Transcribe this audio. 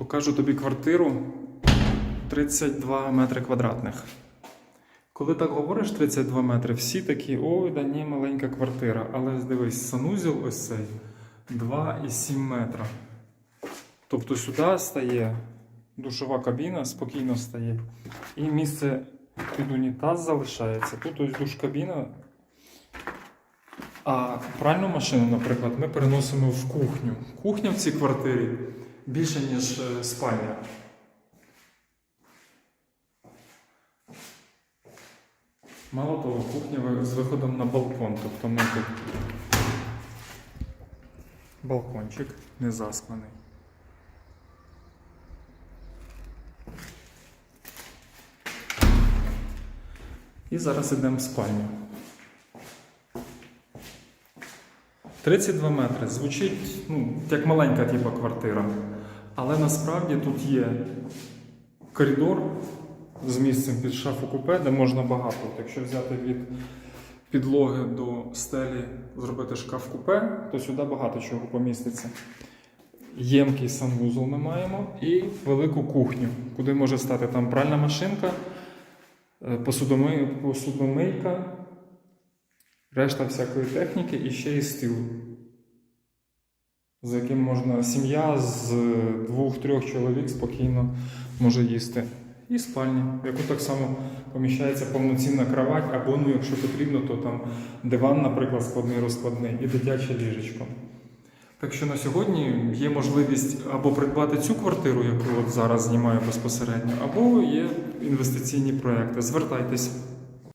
Покажу тобі квартиру 32 метри квадратних. Коли так говориш 32 метри, всі такі, ой, да ні, маленька квартира. Але дивись, санузел ось цей 2,7 метра. Тобто сюди стає душова кабіна, спокійно стає. І місце під унітаз залишається. Тут ось душ кабіна. А пральну машину, наприклад, ми переносимо в кухню. Кухня в цій квартирі більше, ніж е, спальня. Мало того, кухня з виходом на балкон. Тобто ми тут балкончик не засклений. І зараз йдемо в спальню. 32 метри. Звучить ну, як маленька типу, квартира. Але насправді тут є коридор з місцем під шафу купе, де можна багато. Якщо взяти від підлоги до стелі, зробити шкаф купе, то сюди багато чого поміститься. Ємкий санвузол ми маємо і велику кухню, куди може стати там пральна машинка, е, посудомийка, решта всякої техніки і ще й стіл, за яким можна сім'я з двох-трьох чоловік спокійно може їсти. І спальня, в яку так само поміщається повноцінна кровать, або, ну, якщо потрібно, то там диван, наприклад, складний розкладний, і дитяче ліжечко. Так що на сьогодні є можливість або придбати цю квартиру, яку от зараз знімаю безпосередньо, або є інвестиційні проекти. Звертайтеся.